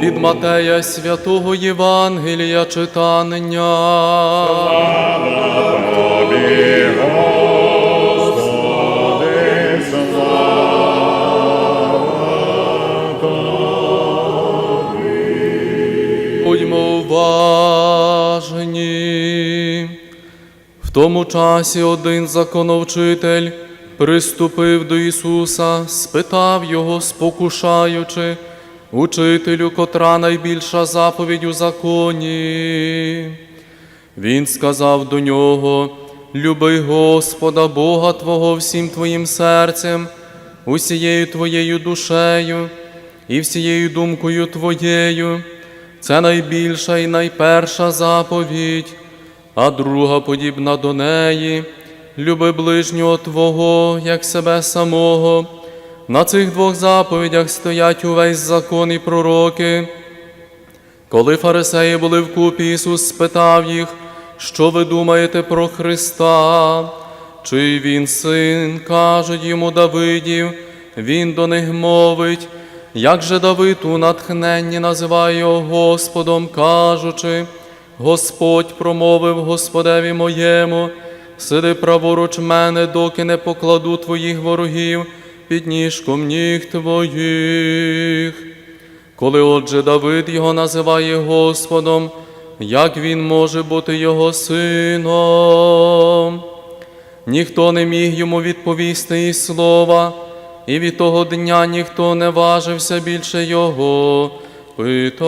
Від Матея святого Євангелія читання. Тобі, Господи. В тому часі один законовчитель приступив до Ісуса, спитав його, спокушаючи, учителю, котра найбільша заповідь у законі. Він сказав до нього: Люби Господа, Бога Твого всім твоїм серцем, усією твоєю душею і всією думкою твоєю. Це найбільша і найперша заповідь, а друга подібна до неї. Люби ближнього Твого, як себе самого. На цих двох заповідях стоять увесь закон і пророки. Коли фарисеї були вкупі, Ісус спитав їх, що ви думаєте про Христа? Чи він син, кажуть йому Давидів, він до них мовить, як же Давид у натхненні називає його Господом, кажучи, Господь промовив Господеві моєму, сиди праворуч мене, доки не покладу твоїх ворогів під ніжком ніг твоїх. Коли отже Давид його називає Господом, як він може бути його сином? Ніхто не міг йому відповісти і слова, і від того дня ніхто не важився більше його питати.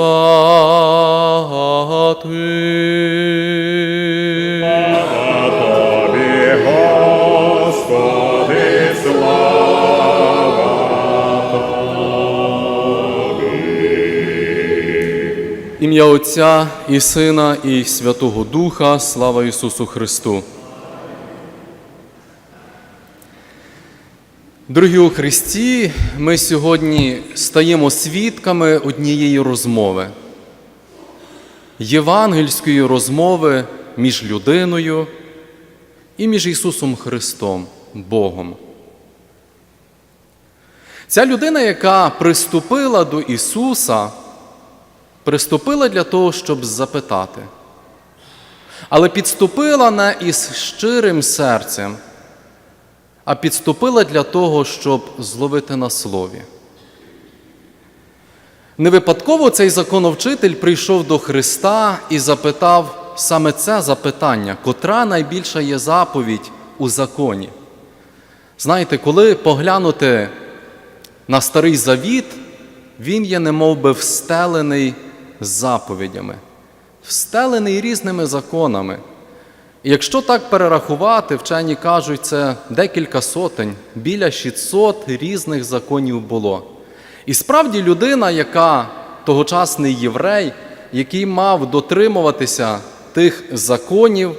Ім'я Отця і Сина, і Святого Духа, слава Ісусу Христу. Дорогі у Христі, ми сьогодні стаємо свідками однієї розмови, євангельської розмови між людиною і між Ісусом Христом, Богом. Ця людина, яка приступила до Ісуса, приступила для того, щоб запитати. Але підступила не із щирим серцем, а підступила для того, щоб зловити на слові. Не випадково цей законовчитель прийшов до Христа і запитав саме це запитання, котра найбільша є заповідь у законі. Знаєте, коли поглянути на старий завіт, він є немов би встелений заповідями, встелений різними законами. І якщо так перерахувати, вчені кажуть, це декілька сотень, біля 600 різних законів було. І справді людина, яка тогочасний єврей, який мав дотримуватися тих законів,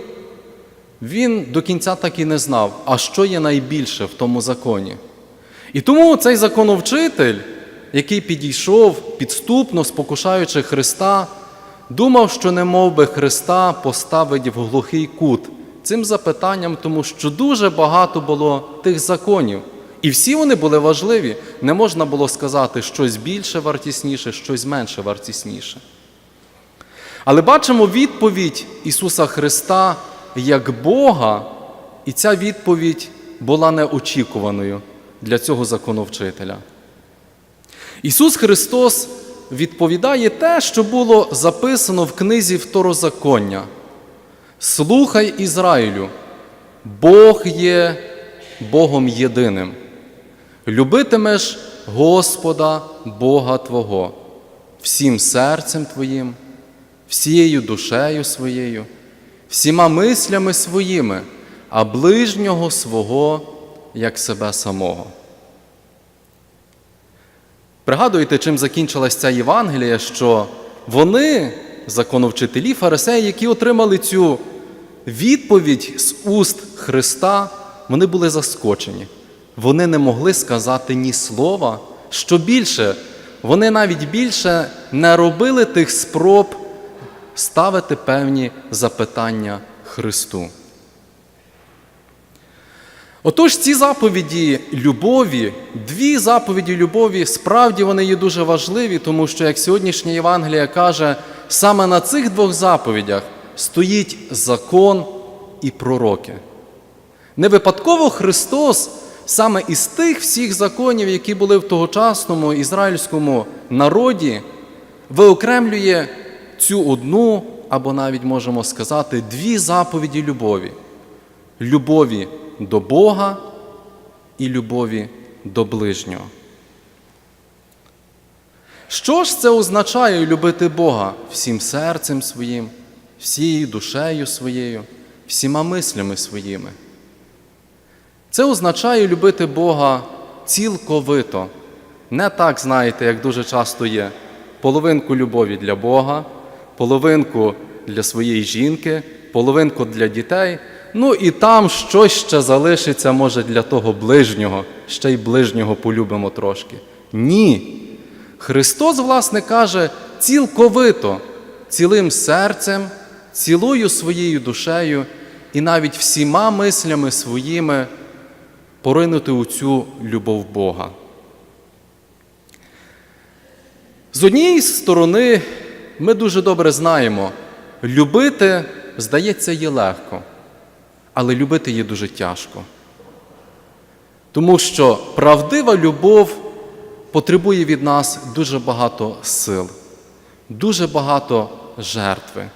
він до кінця так і не знав, а що є найбільше в тому законі. І тому цей законовчитель, який підійшов підступно, спокушаючи Христа, думав, що не мов би Христа поставить в глухий кут цим запитанням, тому що дуже багато було тих законів. І всі вони були важливі. Не можна було сказати щось більше вартісніше, щось менше вартісніше. Але бачимо відповідь Ісуса Христа як Бога, і ця відповідь була неочікуваною для цього законовчителя. Ісус Христос відповідає те, що було записано в книзі Второзаконня. Слухай Ізраїлю, Бог є Богом єдиним. Любитимеш Господа Бога Твого всім серцем Твоїм, всією душею своєю, всіма мислями своїми, а ближнього свого як себе самого. Пригадуєте, чим закінчилась ця Євангелія, що вони, законовчителі, фарисеї, які отримали цю відповідь з уст Христа, вони були заскочені. Вони не могли сказати ні слова. Що більше, вони навіть більше не робили тих спроб ставити певні запитання Христу. Отож, ці заповіді любові, дві заповіді любові, справді вони є дуже важливі, тому що, як сьогоднішня Євангелія каже, саме на цих двох заповідях стоїть закон і пророки. Не випадково Христос саме із тих всіх законів, які були в тогочасному ізраїльському народі, виокремлює цю одну, або навіть можемо сказати, дві заповіді любові: любові до Бога і любові до ближнього. Що ж це означає любити Бога всім серцем своїм, всією душею своєю, всіма мислями своїми? Це означає любити Бога цілковито. Не так, знаєте, як дуже часто є. Половинку любові для Бога, половинку для своєї жінки, половинку для дітей. Ну і там щось ще залишиться, може, для того ближнього, ще й ближнього полюбимо трошки. Ні. Христос, власне, каже, цілковито, цілим серцем, цілою своєю душею і навіть всіма мислями своїми поринути у цю любов Бога. З однієї сторони, ми дуже добре знаємо, любити, здається, є легко, але любити є дуже тяжко. Тому що правдива любов потребує від нас дуже багато сил, дуже багато жертви.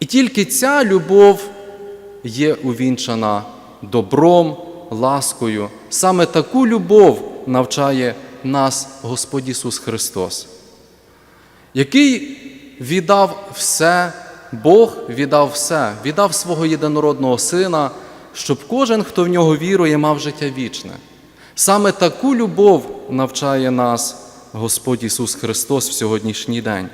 І тільки ця любов є увінчана добром, ласкою. Саме таку любов навчає нас Господь Ісус Христос, який віддав все, Бог віддав все, віддав свого єдинородного Сина, щоб кожен, хто в нього вірує, мав життя вічне. Саме таку любов навчає нас Господь Ісус Христос в сьогоднішній день.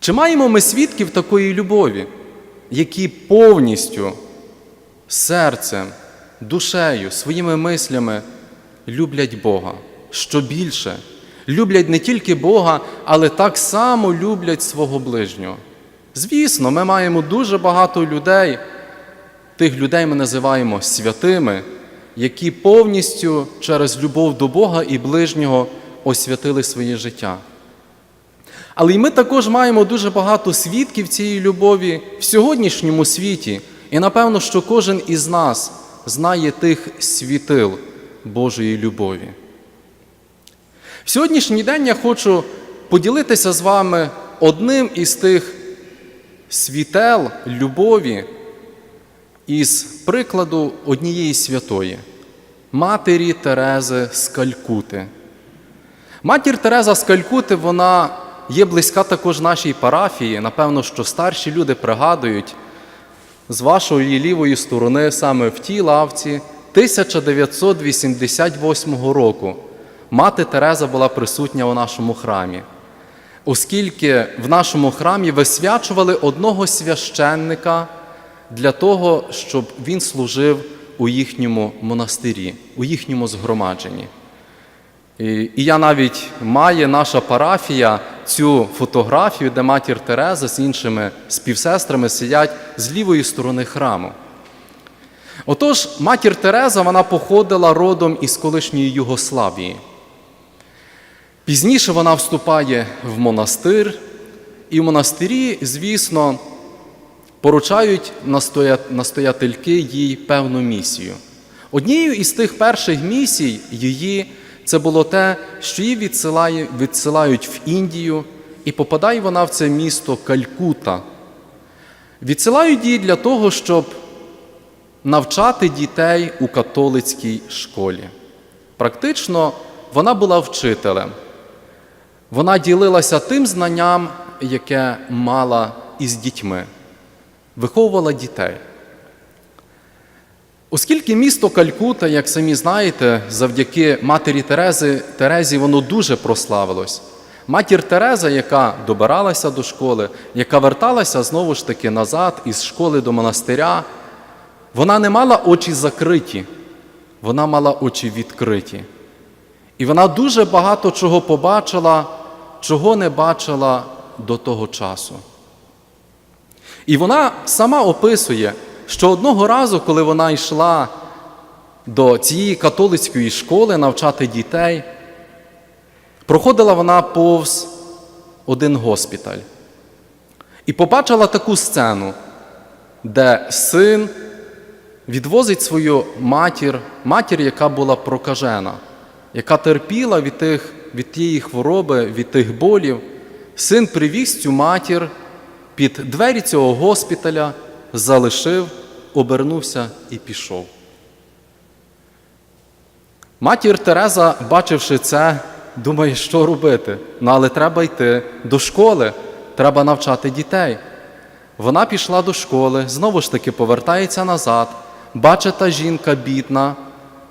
Чи маємо ми свідків такої любові, які повністю серцем, душею, своїми мислями люблять Бога? Що більше, люблять не тільки Бога, але так само люблять свого ближнього. Звісно, ми маємо дуже багато людей, тих людей ми називаємо святими, які повністю через любов до Бога і ближнього освятили своє життя. Але й ми також маємо дуже багато свідків цієї любові в сьогоднішньому світі. І напевно, що кожен із нас знає тих світил Божої любові. В сьогоднішній день я хочу поділитися з вами одним із тих світел любові із прикладу однієї святої матері Терези з Калькути. Матір Тереза з Калькути, вона є близька також нашій парафії. Напевно, що старші люди пригадують з вашої лівої сторони, саме в тій лавці 1988 року. Мати Тереза була присутня у нашому храмі, оскільки в нашому храмі висвячували одного священника для того, щоб він служив у їхньому монастирі, у їхньому згромадженні. І, я навіть має наша парафія цю фотографію, де матір Тереза з іншими співсестрами сидять з лівої сторони храму. Отож, матір Тереза вона походила родом із колишньої Югославії. Пізніше вона вступає в монастир, і в монастирі, звісно, поручають настоятельки їй певну місію. Однією із тих перших місій її це було те, що її відсилає, відсилають в Індію, і попадає вона в це місто Калькута. Відсилають її для того, щоб навчати дітей у католицькій школі. Практично вона була вчителем. Вона ділилася тим знанням, яке мала із дітьми, виховувала дітей. Оскільки місто Калькута, як самі знаєте, завдяки матері Терези, Терезі воно дуже прославилось. Матір Тереза, яка добиралася до школи, яка верталася знову ж таки назад із школи до монастиря, вона не мала очі закриті, вона мала очі відкриті. І вона дуже багато чого побачила, чого не бачила до того часу. І вона сама описує, що одного разу, коли вона йшла до цієї католицької школи навчати дітей, проходила вона повз один госпіталь і побачила таку сцену, де син відвозить свою матір, матір, яка була прокажена, яка терпіла від, тих, від тієї хвороби, від тих болів. Син привіз цю матір під двері цього госпіталя, залишив, обернувся і пішов. Матір Тереза, бачивши це, думає, що робити. Ну, але треба йти до школи, треба навчати дітей. Вона пішла до школи, знову ж таки повертається назад, бачить та жінка бідна.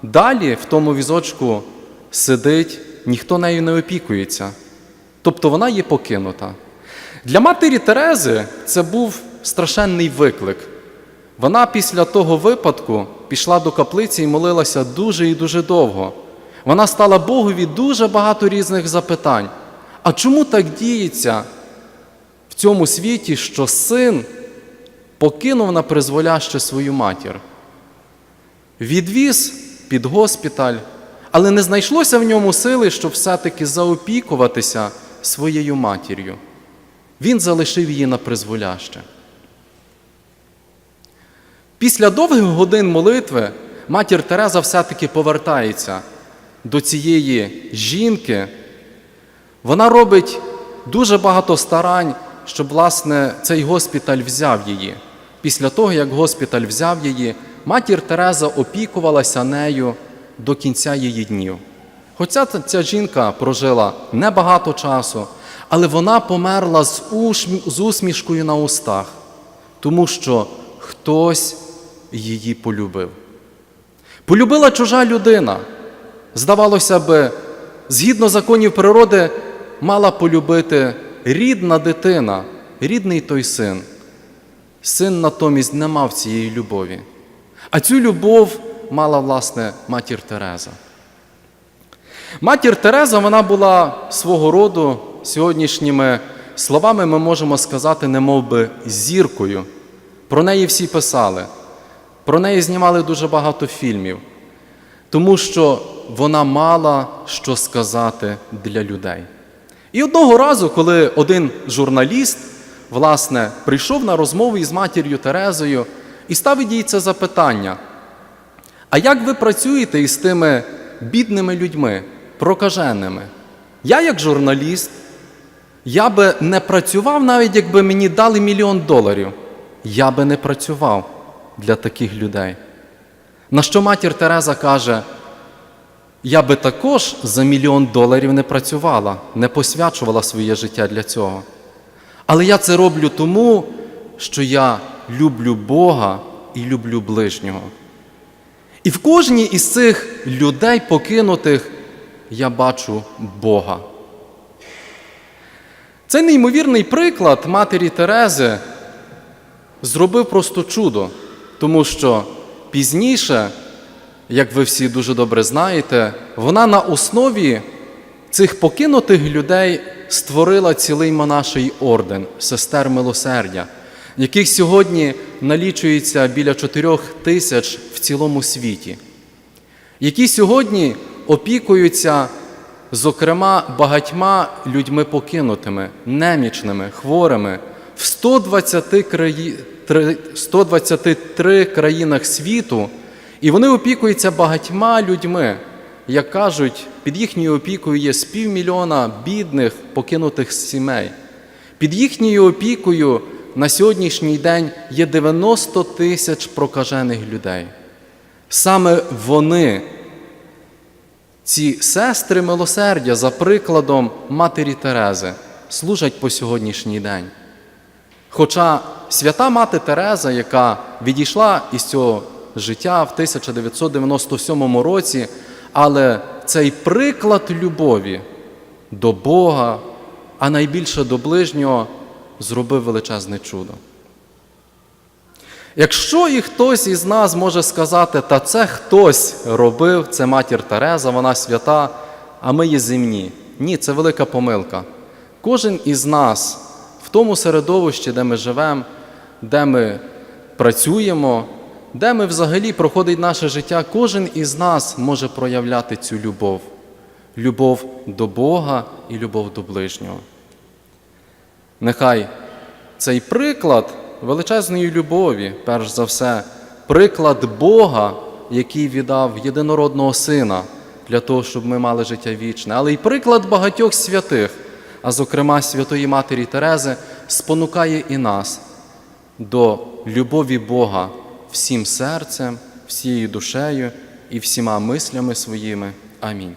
Далі в тому візочку сидить, ніхто нею не опікується. Тобто вона є покинута. Для матері Терези це був страшенний виклик. Вона після того випадку пішла до каплиці і молилася дуже і дуже довго. Вона стала Богові дуже багато різних запитань. А чому так діється в цьому світі, що син покинув на призволяще свою матір? Відвіз під госпіталь, але не знайшлося в ньому сили, щоб все-таки заопікуватися своєю матір'ю. Він залишив її на призволяще. Після довгих годин молитви матір Тереза все-таки повертається до цієї жінки. Вона робить дуже багато старань, щоб, власне, цей госпіталь взяв її. Після того, як госпіталь взяв її, матір Тереза опікувалася нею до кінця її днів. Хоча ця- жінка прожила небагато часу, але вона померла з, ушм- з усмішкою на устах, тому що хтось її полюбив. Полюбила чужа людина. Здавалося би, згідно законів природи, мала полюбити рідна дитина, рідний той син. Син натомість не мав цієї любові. А цю любов мала, власне, матір Тереза. Матір Тереза вона була свого роду сьогоднішніми словами ми можемо сказати, немов би зіркою. Про неї всі писали, про неї знімали дуже багато фільмів, тому що вона мала що сказати для людей. І одного разу, коли один журналіст, власне, прийшов на розмову із матір'ю Терезою і ставить їй це запитання: а як ви працюєте із тими бідними людьми, прокаженими? Я, як журналіст, я би не працював, навіть якби мені дали мільйон доларів. Я би не працював для таких людей. На що матір Тереза каже: я би також за мільйон доларів не працювала, не посвячувала своє життя для цього. Але я це роблю тому, що я люблю Бога і люблю ближнього. І в кожній із цих людей покинутих я бачу Бога. Цей неймовірний приклад матері Терези зробив просто чудо, тому що пізніше, як ви всі дуже добре знаєте, вона на основі цих покинутих людей створила цілий монаший орден сестер милосердя, яких сьогодні налічується біля чотирьох тисяч в цілому світі, які сьогодні опікуються, зокрема, багатьма людьми покинутими, немічними, хворими в 120 краї... 123 країнах світу, і вони опікуються багатьма людьми. Як кажуть, під їхньою опікою є з півмільйона бідних покинутих сімей. Під їхньою опікою на сьогоднішній день є 90 тисяч прокажених людей. Саме вони, ці сестри милосердя, за прикладом матері Терези, служать по сьогоднішній день. Хоча свята мати Тереза, яка відійшла із цього життя в 1997 році, але цей приклад любові до Бога, а найбільше до ближнього, зробив величезне чудо. Якщо і хтось із нас може сказати, та це хтось робив, це матір Тереза, вона свята, а ми є земні. Ні, це велика помилка. Кожен із нас в тому середовищі, де ми живемо, де ми працюємо, де ми взагалі проходить наше життя, кожен із нас може проявляти цю любов. Любов до Бога і любов до ближнього. Нехай цей приклад величезної любові, перш за все, приклад Бога, який віддав єдинородного Сина для того, щоб ми мали життя вічне, але й приклад багатьох святих, а зокрема Святої Матері Терези, спонукає і нас до любові Бога всім серцем, всією душею і всіма мислями своїми. Амінь.